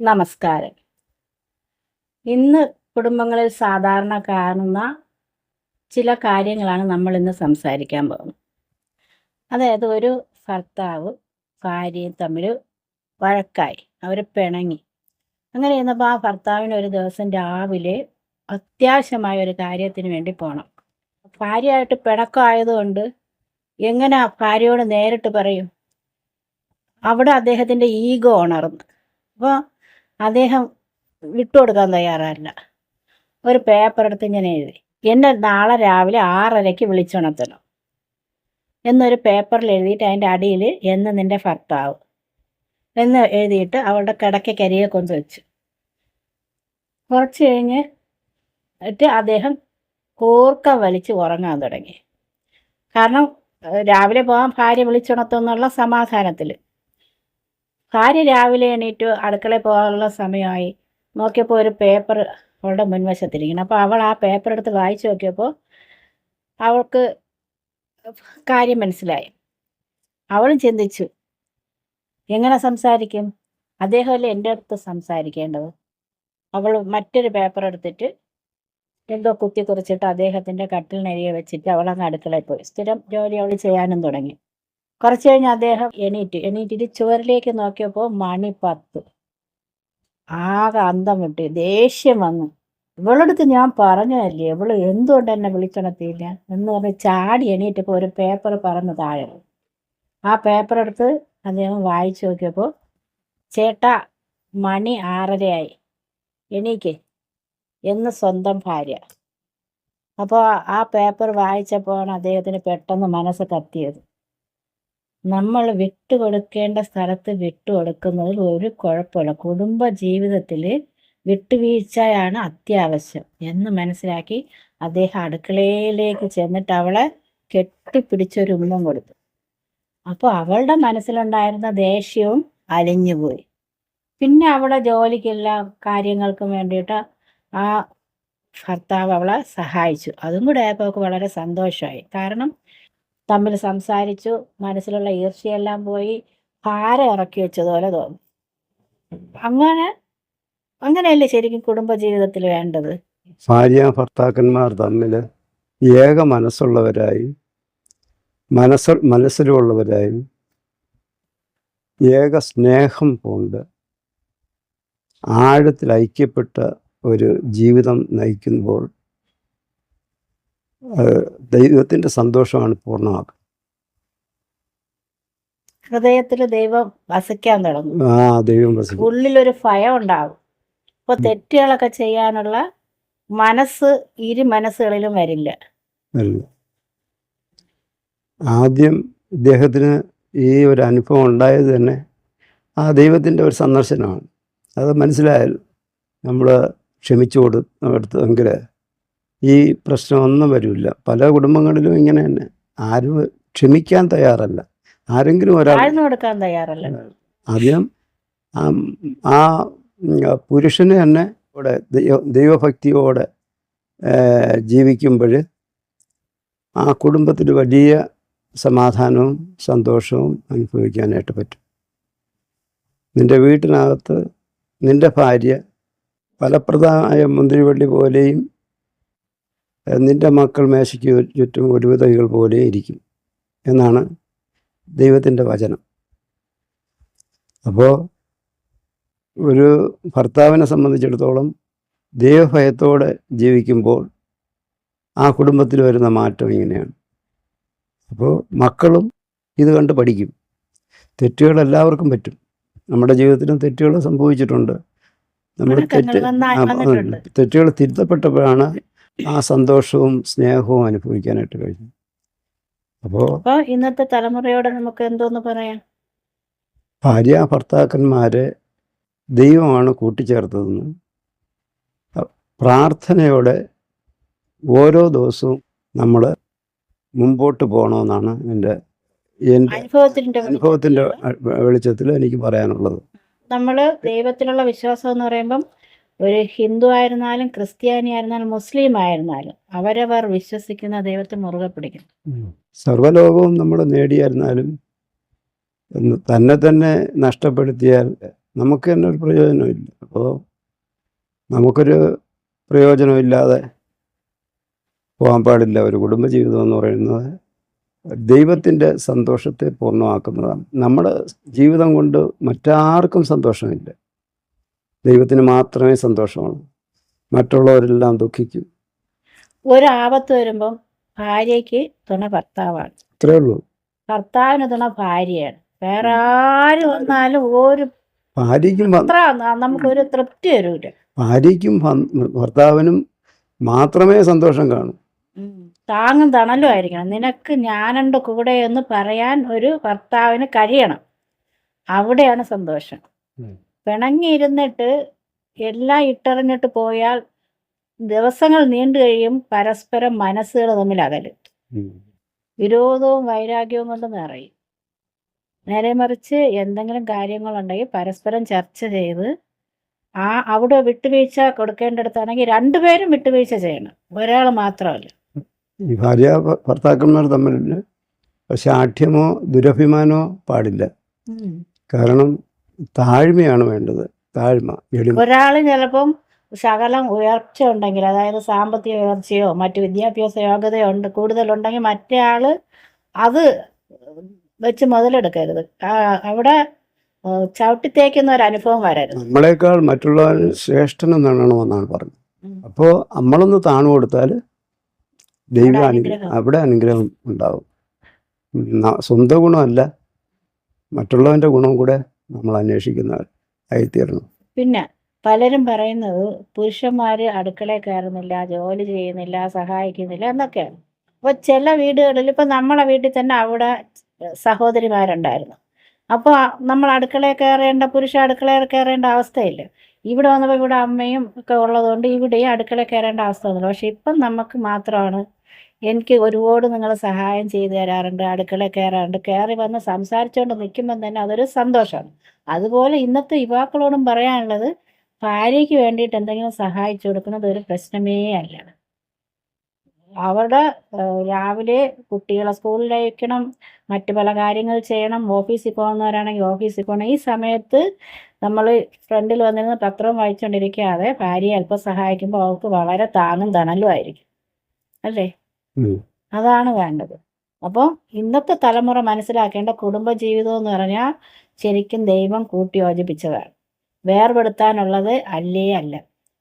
നമസ്കാരം. ഇന്ന് കുടുംബങ്ങളിൽ സാധാരണ കാണുന്ന ചില കാര്യങ്ങളാണ് നമ്മൾ ഇന്ന് സംസാരിക്കാൻ പോകുന്നത്. അതായത് ഒരു ഭർത്താവ് ഭാര്യയും തമ്മിൽ വഴക്കായി അവർ പിണങ്ങി. അങ്ങനെ ഇരുന്നപ്പോൾ ആ ഭർത്താവിന് ഒരു ദിവസം രാവിലെ അത്യാവശ്യമായ ഒരു കാര്യത്തിന് വേണ്ടി പോകണം ഭാര്യയായിട്ട് പിണക്കമായതുകൊണ്ട് എങ്ങനെ ഭാര്യയോട് നേരിട്ട് പറയും? അവിടെ അദ്ദേഹത്തിന്റെ ഈഗോ ഉണർന്നു. അപ്പോൾ അദ്ദേഹം വിട്ടുകൊടുക്കാൻ തയ്യാറല്ല. ഒരു പേപ്പർ എടുത്ത് ഇങ്ങനെ എഴുതി. എന്നെ നാളെ രാവിലെ ആറരയ്ക്ക് വിളിച്ചുണർത്തണം എന്നൊരു പേപ്പറിൽ എഴുതിയിട്ട് അതിന്റെ അടിയിൽ എന്ന് നിന്റെ ഭർത്താവ് എന്ന് എഴുതിയിട്ട് അവളുടെ കിടക്കക്കരിയെ കൊണ്ടുവച്ചു കുറച്ച് കഴിഞ്ഞ് എന്നിട്ട് അദ്ദേഹം കൂർക്ക വലിച്ച് ഉറങ്ങാൻ തുടങ്ങി. കാരണം രാവിലെ പോകാൻ ഭാര്യ വിളിച്ചുണർത്തുന്നുള്ള സമാധാനത്തിൽ ഭാര്യ രാവിലെ എണീറ്റ് അടുക്കളയിൽ പോകാനുള്ള സമയമായി. നോക്കിയപ്പോൾ ഒരു പേപ്പർ അവളുടെ മുൻവശത്തിരിക്കണം അപ്പോൾ അവൾ ആ പേപ്പർ എടുത്ത് വായിച്ചു നോക്കിയപ്പോൾ അവൾക്ക് കാര്യം മനസ്സിലായി. അവളും ചിന്തിച്ചു എങ്ങനെ സംസാരിക്കും? അദ്ദേഹമല്ലേ എന്റെ അടുത്ത് സംസാരിക്കേണ്ടത്? അവൾ മറ്റൊരു പേപ്പർ എടുത്തിട്ട് എന്തോ കുത്തി കുറിച്ചിട്ട് അദ്ദേഹത്തിന്റെ കട്ടിലിനരികെ വെച്ചിട്ട് അവൾ അങ്ങ് അടുക്കളയിൽ പോയി. സ്ഥിരം ജോലി അവൾ ചെയ്യാനും തുടങ്ങി. കുറച്ച് കഴിഞ്ഞ് അദ്ദേഹം എണീറ്റ് എണീറ്റിട്ട് ചുവരിലേക്ക് നോക്കിയപ്പോൾ മണി പത്ത്. ആകെ അന്തം വിട്ട് ദേഷ്യം വന്നു. ഇവളടുത്ത് ഞാൻ പറഞ്ഞതല്ലേ? ഇവൾ എന്തുകൊണ്ട് എന്നെ വിളിച്ചണത്തിയില്ല? എന്ന് പറഞ്ഞ് ചാടി എണീറ്റപ്പോൾ ഒരു പേപ്പർ പറന്ന് താഴെ. ആ പേപ്പർ എടുത്ത് അദ്ദേഹം വായിച്ചു നോക്കിയപ്പോൾ ചേട്ടാ മണി ആറരയായി. എണീക്ക്. എന്ന് സ്വന്തം ഭാര്യ. അപ്പോൾ ആ പേപ്പർ വായിച്ചപ്പോഴാണ് അദ്ദേഹത്തിന് പെട്ടെന്ന് മനസ്സ് കത്തിയത്. നമ്മൾ വിട്ടുകൊടുക്കേണ്ട സ്ഥലത്ത് വിട്ടുകൊടുക്കുന്നതിൽ ഒരു കുഴപ്പമില്ല. കുടുംബ ജീവിതത്തിൽ വിട്ടുവീഴ്ചയാണ് അത്യാവശ്യം എന്ന് മനസ്സിലാക്കി അദ്ദേഹം അടുക്കളയിലേക്ക് ചെന്നിട്ട് അവളെ കെട്ടിപ്പിടിച്ചൊരു ഉമ്മം കൊടുത്തു. അപ്പോൾ അവളുടെ മനസ്സിലുണ്ടായിരുന്ന ദേഷ്യവും അലിഞ്ഞുപോയി. പിന്നെ അവളെ ജോലിക്കെല്ലാം കാര്യങ്ങൾക്കും വേണ്ടിയിട്ട് ആ ഭർത്താവ് അവളെ സഹായിച്ചു. അതും കൂടെ ആയപ്പോൾ വളരെ സന്തോഷമായി. കാരണം തമ്മിൽ സംസാരിച്ചു മനസ്സിലുള്ള ഈർച്ചയെല്ലാം പോയി ഭാരം ഇറക്കി വെച്ചതുപോലെ തോന്നും. അങ്ങനെ അങ്ങനെയല്ലേ ശരിക്കും കുടുംബജീവിതത്തിൽ വേണ്ടത്? ഭാര്യ ഭർത്താക്കന്മാർ തമ്മിൽ ഏക മനസ്സുള്ളവരായി മനസ്സ് മനസ്സിലുള്ളവരായി ഏക സ്നേഹം കൊണ്ട് ആഴത്തിൽ ഐക്യപ്പെട്ട ഒരു ജീവിതം നയിക്കുമ്പോൾ ദൈവത്തിന്റെ സന്തോഷമാണ് പൂർണമാക്കുന്നത് ഹൃദയത്തിൽ ദൈവം വസിക്കാൻ തുടങ്ങും. ആ ദൈവം വസിക്കും. ഉള്ളിലൊരു ഭയം ഉണ്ടാവും. ഇപ്പൊ തെറ്റുകളൊക്കെ ചെയ്യാനുള്ള മനസ്സ് ഇരു മനസ്സുകളിലും വരില്ല. ആദ്യം ഇദ്ദേഹത്തിന് ഈ ഒരു അനുഭവം ഉണ്ടായത് തന്നെ ആ ദൈവത്തിന്റെ ഒരു സന്ദർശനമാണ്. അത് മനസ്സിലായാൽ നമ്മൾ ക്ഷമിച്ചു കൊടുത്തെങ്കിൽ ഈ പ്രശ്നമൊന്നും വരില്ല. പല കുടുംബങ്ങളിലും ഇങ്ങനെ തന്നെ. ആരും ക്ഷമിക്കാൻ തയ്യാറല്ല. ആരെങ്കിലും ഒരാൾ അദ്ദേഹം കൊടുക്കാൻ തയ്യാറല്ല. ആദ്യം ആ- പുരുഷന് തന്നെ ഇവിടെ ദൈവ ദൈവഭക്തിയോടെ ജീവിക്കുമ്പോൾ ആ കുടുംബത്തിൽ വലിയ സമാധാനവും സന്തോഷവും അനുഭവിക്കാനായിട്ട് പറ്റും. നിന്റെ വീട്ടിനകത്ത് നിന്റെ ഭാര്യ ഫലപ്രദമായ മുന്തിരിവള്ളി പോലെയും നിന്റെ മക്കൾ മേശയ്ക്ക് ചുറ്റും ഒരുവിതകൾ പോലെ ഇരിക്കും എന്നാണ് ദൈവത്തിന്റെ വചനം. അപ്പോൾ ഒരു ഭർത്താവിനെ സംബന്ധിച്ചിടത്തോളം ദൈവഭയത്തോടെ ജീവിക്കുമ്പോൾ ആ കുടുംബത്തിൽ വരുന്ന മാറ്റം ഇങ്ങനെയാണ്. അപ്പോൾ മക്കളും ഇത് കണ്ട് പഠിക്കും. തെറ്റുകൾ എല്ലാവർക്കും പറ്റും. നമ്മുടെ ജീവിതത്തിലും തെറ്റുകൾ സംഭവിച്ചിട്ടുണ്ട്. നമ്മൾ തെറ്റ്. തെറ്റുകൾ തിരുത്തപ്പെട്ടപ്പോഴാണ് ആ സന്തോഷവും സ്നേഹവും അനുഭവിക്കാനായിട്ട് കഴിഞ്ഞു. അപ്പോ ഇന്നത്തെ തലമുറയോടെ നമുക്ക് എന്തോന്ന് പറയാം? ഭാര്യ ഭർത്താക്കന്മാരെ ദൈവമാണ് കൂട്ടിച്ചേർത്തതെന്ന്. പ്രാർത്ഥനയോടെ ഓരോ ദിവസവും നമ്മൾ മുമ്പോട്ട് പോകണമെന്നാണ് എന്റെ എന്റെ അനുഭവത്തിന്റെ അനുഭവത്തിന്റെ വെളിച്ചത്തിൽ എനിക്ക് പറയാനുള്ളത്. നമ്മൾ ദൈവത്തിലുള്ള വിശ്വാസം എന്ന് പറയുമ്പം ഒരു ഹിന്ദു ആയിരുന്നാലും ക്രിസ്ത്യാനി ആയിരുന്നാലും മുസ്ലിം ആയിരുന്നാലും അവരവർ വിശ്വസിക്കുന്ന ദൈവത്തെ മുറുകെ പിടിക്കുന്നു സർവലോകവും നമ്മൾ നേടിയായിരുന്നാലും തന്നെ തന്നെ നഷ്ടപ്പെടുത്തിയാൽ നമുക്ക് തന്നെ ഒരു പ്രയോജനമില്ല. അപ്പോൾ നമുക്കൊരു പ്രയോജനമില്ലാതെ പോകാൻ പാടില്ല. ഒരു കുടുംബജീവിതം എന്ന് പറയുന്നത് ദൈവത്തിന്റെ സന്തോഷത്തെ പൂർണമാക്കുന്നതാണ്. നമ്മുടെ ജീവിതം കൊണ്ട് മറ്റാർക്കും സന്തോഷമില്ല. ദൈവത്തിന് മാത്രമേ സന്തോഷമുള്ളൂ. മറ്റുള്ളവരെല്ലാം ദുഃഖിക്കും. ഒരാപത്ത് ആപത്ത് വരുമ്പം ഭാര്യയ്ക്ക് തുണ ഭർത്താവാണ്. ഇത്രേ ഉള്ളൂ. ഭർത്താവിന് തുണ ഭാര്യയാണ്. വേറെ ആരും വന്നാലും ഒരു ഭാര്യയ്ക്കും അത്ര നമുക്കൊരു തൃപ്തി വരൂല. ഭാര്യയ്ക്കും ഭർത്താവിനും മാത്രമേ സന്തോഷം കാണൂ. താങ്ങും തണലും ആയിരിക്കണം. നിനക്ക് ഞാനുണ്ട് കൂടെ എന്ന് പറയാൻ ഒരു ഭർത്താവിന് കഴിയണം. അവിടെയാണ് സന്തോഷം. പിണങ്ങിയിരുന്നിട്ട് എല്ലാം ഇട്ടറിഞ്ഞിട്ട് പോയാൽ ദിവസങ്ങൾ നീണ്ടു കഴിയും പരസ്പരം മനസ്സുകൾ തമ്മിൽ അകലും. വിരോധവും വൈരാഗ്യവും കൊണ്ട് നിറയും. നേരെ മറിച്ച് എന്തെങ്കിലും കാര്യങ്ങളുണ്ടെങ്കിൽ പരസ്പരം ചർച്ച ചെയ്ത് ആ അവിടെ വിട്ടുവീഴ്ച കൊടുക്കേണ്ടടുത്താണെങ്കിൽ രണ്ടുപേരും വിട്ടുവീഴ്ച ചെയ്യണം. ഒരാൾ മാത്രമല്ല. ഈ ഭാര്യ ഭർത്താക്കന്മാർ തമ്മിലുണ്ട്. പക്ഷെ ആഠ്യമോ ദുരഭിമാനോ പാടില്ല. കാരണം താഴ്മയാണ് വേണ്ടത്. താഴ്മ എളിമ ഒരാൾ ചിലപ്പം ശകലം ഉയർച്ച ഉണ്ടെങ്കിൽ അതായത് സാമ്പത്തിക ഉയർച്ചയോ മറ്റു വിദ്യാഭ്യാസ യോഗ്യതയോ ഉണ്ട് കൂടുതലുണ്ടെങ്കിൽ മറ്റേ ആൾ അത് വെച്ച് മുതലെടുക്കരുത്. അവിടെ ഏഹ്, ചവിട്ടിത്തേക്കുന്ന ഒരു അനുഭവം വരരുത്. നമ്മളെക്കാൾ മറ്റുള്ളവർ ശ്രേഷ്ഠൻ എന്നാണ് പറഞ്ഞത്. അപ്പോൾ നമ്മളൊന്ന് താണു കൊടുത്താൽ ദൈവ അവിടെ അനുഗ്രഹം. അവിടെ അനുഗ്രഹം ഉണ്ടാവും. സ്വന്തം ഗുണമല്ല മറ്റുള്ളവന്റെ ഗുണം കൂടെ നമ്മൾ അന്വേഷിക്കുന്നവർ ആയിത്തീരണം. പിന്നെ പലരും പറയുന്നത് പുരുഷന്മാര് അടുക്കളയിൽ കയറുന്നില്ല ജോലി ചെയ്യുന്നില്ല സഹായിക്കുന്നില്ല എന്നൊക്കെയാണ് അപ്പോൾ ചില വീടുകളിൽ ഇപ്പൊ നമ്മളെ വീട്ടിൽ തന്നെ അവിടെ സഹോദരിമാരുണ്ടായിരുന്നു. അപ്പോൾ നമ്മൾ അടുക്കളയിൽ കയറേണ്ട പുരുഷ അടുക്കളയിൽ കയറേണ്ട അവസ്ഥയില്ല. ഇവിടെ വന്നപ്പോൾ ഇവിടെ അമ്മയും ഒക്കെ ഉള്ളതുകൊണ്ട് ഇവിടെയും അടുക്കളയിൽ കയറേണ്ട അവസ്ഥ വന്നില്ല. പക്ഷെ ഇപ്പം നമുക്ക് മാത്രമാണ് എനിക്ക് ഒരുപാട് നിങ്ങൾ സഹായം ചെയ്തു തരാറുണ്ട് അടുക്കള കയറാറുണ്ട്. കയറി വന്ന് സംസാരിച്ചുകൊണ്ട് നിൽക്കുമ്പം തന്നെ അതൊരു സന്തോഷമാണ്. അതുപോലെ ഇന്നത്തെ യുവാക്കളോടും പറയാനുള്ളത് ഭാര്യയ്ക്ക് വേണ്ടിയിട്ട് എന്തെങ്കിലും സഹായിച്ചു കൊടുക്കുന്നത് ഒരു പ്രശ്നമേ അല്ല. അവരുടെ രാവിലെ കുട്ടികളെ സ്കൂളിൽ അയക്കണം മറ്റു പല കാര്യങ്ങൾ ചെയ്യണം ഓഫീസിൽ പോകുന്നവരാണെങ്കിൽ ഓഫീസിൽ പോകണം. ഈ സമയത്ത് നമ്മൾ ഫ്രണ്ടിൽ വന്നിരുന്ന് പത്രം വായിച്ചുകൊണ്ടിരിക്കാതെ ഭാര്യയെ അല്പം സഹായിക്കുമ്പോൾ അവർക്ക് വളരെ താങ്ങും തണലും ആയിരിക്കും. അല്ലേ. അതാണ് വേണ്ടത്. അപ്പോൾ ഇന്നത്തെ തലമുറ മനസ്സിലാക്കേണ്ട കുടുംബജീവിതം എന്ന് പറഞ്ഞാൽ ശരിക്കും ദൈവം കൂട്ടി യോജിപ്പിച്ചതാണ്. വേർപെടുത്താനുള്ളത് അല്ലേ അല്ല.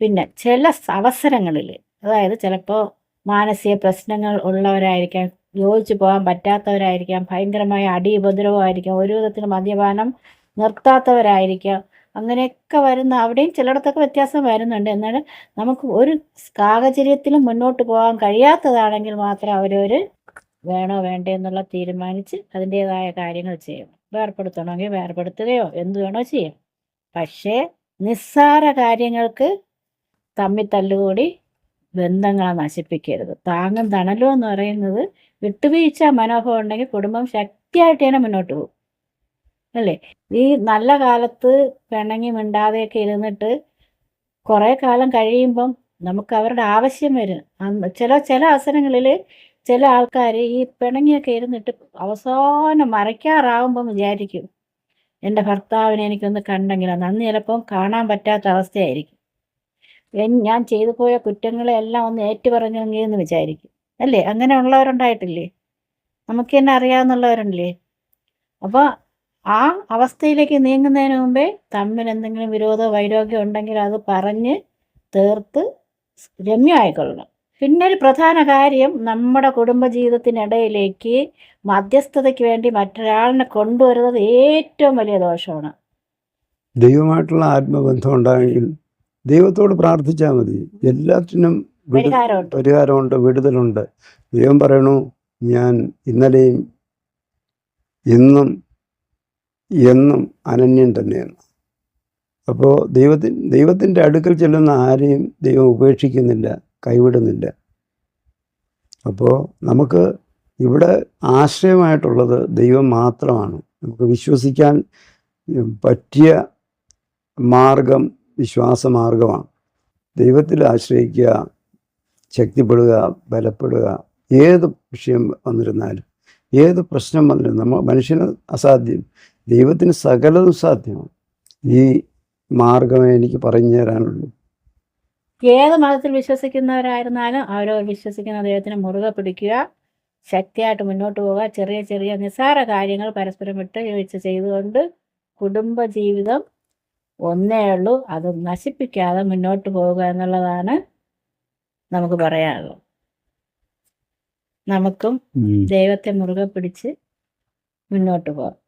പിന്നെ ചില അവസരങ്ങളിൽ അതായത് ചിലപ്പോൾ മാനസിക പ്രശ്നങ്ങൾ ഉള്ളവരായിരിക്കാം യോജിച്ചു പോകാൻ പറ്റാത്തവരായിരിക്കാം ഭയങ്കരമായ അടി ഉപദ്രവമായിരിക്കാം ഒരു വിധത്തിൽ മദ്യപാനം നിർത്താത്തവരായിരിക്കാം അങ്ങനെയൊക്കെ വരുന്ന അവിടെയും ചിലയിടത്തൊക്കെ വ്യത്യാസം വരുന്നുണ്ട്. എന്നാൽ നമുക്ക് ഒരു സാഹചര്യത്തിലും മുന്നോട്ട് പോകാൻ കഴിയാത്തതാണെങ്കിൽ മാത്രം അവരവർ വേണോ വേണ്ടേ എന്നുള്ള തീരുമാനിച്ച് അതിന്റേതായ കാര്യങ്ങൾ ചെയ്യും. വേർപ്പെടുത്തണമെങ്കിൽ വേർപ്പെടുത്തുകയോ എന്ത് വേണോ ചെയ്യും. പക്ഷേ നിസ്സാര കാര്യങ്ങൾക്ക് തമ്മിൽ തല്ലുകൂടി ബന്ധങ്ങളെ നശിപ്പിക്കരുത്. താങ്ങും തണലും എന്ന് പറയുന്നത് വിട്ടുവീഴ്ച മനോഭാവം ഉണ്ടെങ്കിൽ കുടുംബം ശക്തിയായിട്ട് തന്നെ മുന്നോട്ട് പോകും. അല്ലേ? ഈ നല്ല കാലത്ത് പിണങ്ങി മിണ്ടാതെയൊക്കെ ഇരുന്നിട്ട് കുറേ കാലം കഴിയുമ്പം നമുക്ക് അവരുടെ ആവശ്യം വരും. ചില ചില അവസരങ്ങളിൽ ചില ആൾക്കാർ ഈ പിണങ്ങിയൊക്കെ ഇരുന്നിട്ട് അവസാനം മറയ്ക്കാറാവുമ്പം വിചാരിക്കും എന്റെ ഭർത്താവിനെ എനിക്കൊന്ന് കണ്ടെങ്കിലെന്ന് അന്ന് ചിലപ്പം കാണാൻ പറ്റാത്ത അവസ്ഥയായിരിക്കും. ഞാൻ ചെയ്തു പോയ കുറ്റങ്ങളെല്ലാം ഒന്ന് ഏറ്റുപറഞ്ഞെങ്കിൽ എന്ന് വിചാരിക്കും. അല്ലേ? അങ്ങനെ ഉള്ളവരുണ്ടായിട്ടില്ലേ? നമുക്ക് തന്നെ അറിയാവുന്നുള്ളവരുണ്ടല്ലേ അപ്പോൾ ആ അവസ്ഥയിലേക്ക് നീങ്ങുന്നതിന് മുമ്പേ തമ്മിൽ എന്തെങ്കിലും വിരോധ വൈരോഗ്യം ഉണ്ടെങ്കിൽ അത് പറഞ്ഞ് തീർത്ത് രമ്യമായിക്കൊള്ളണം പിന്നെ ഒരു പ്രധാന കാര്യം നമ്മുടെ കുടുംബജീവിതത്തിനിടയിലേക്ക് മധ്യസ്ഥതയ്ക്ക് വേണ്ടി മറ്റൊരാളിനെ കൊണ്ടുവരുന്നത് ഏറ്റവും വലിയ ദോഷമാണ്. ദൈവമായിട്ടുള്ള ആത്മബന്ധം ഉണ്ടായെങ്കിൽ ദൈവത്തോട് പ്രാർത്ഥിച്ചാൽ മതി. എല്ലാത്തിനും പരിഹാരമുണ്ട് വിടുതലുണ്ട്. ദൈവം പറയണു ഞാൻ ഇന്നലെയും ഇന്നും എന്നും അനന്യൻ തന്നെയാണ്. അപ്പോൾ ദൈവത്തിൻ ദൈവത്തിന്റെ അടുക്കൽ ചെല്ലുന്ന ആരെയും ദൈവം ഉപേക്ഷിക്കുന്നില്ല കൈവിടുന്നില്ല. അപ്പോൾ നമുക്ക് ഇവിടെ ആശ്രയമായിട്ടുള്ളത് ദൈവം മാത്രമാണ്. നമുക്ക് വിശ്വസിക്കാൻ പറ്റിയ മാർഗം വിശ്വാസമാർഗമാണ്. ദൈവത്തിൽ ആശ്രയിക്കുക ശക്തിപ്പെടുക ബലപ്പെടുക ഏത് വിഷയം വന്നിരുന്നാലും ഏത് പ്രശ്നം വന്നിരുന്നാലും നമ്മൾ മനുഷ്യന് അസാധ്യം. ദൈവത്തിന് സകലതും സാധ്യമാണ്. ഈ മാർഗമേ എനിക്ക് പറഞ്ഞു തരാനുള്ളൂ. ഏത് മതത്തിൽ വിശ്വസിക്കുന്നവരായിരുന്നാലും അവരവർ വിശ്വസിക്കുന്ന ദൈവത്തിന് മുറുകെ പിടിക്കുക ശക്തിയായിട്ട് മുന്നോട്ട് പോവുക ചെറിയ ചെറിയ നിസ്സാര കാര്യങ്ങൾ പരസ്പരം വിട്ട് വീഴ്ച ചെയ്തുകൊണ്ട് കുടുംബ ജീവിതം ഒന്നേ ഉള്ളൂ. അത് നശിപ്പിക്കാതെ മുന്നോട്ട് പോവുക എന്നുള്ളതാണ് നമുക്ക് പറയാനുള്ളത്. നമുക്കും ദൈവത്തെ മുറുകെ പിടിച്ച് മുന്നോട്ട് പോകാം.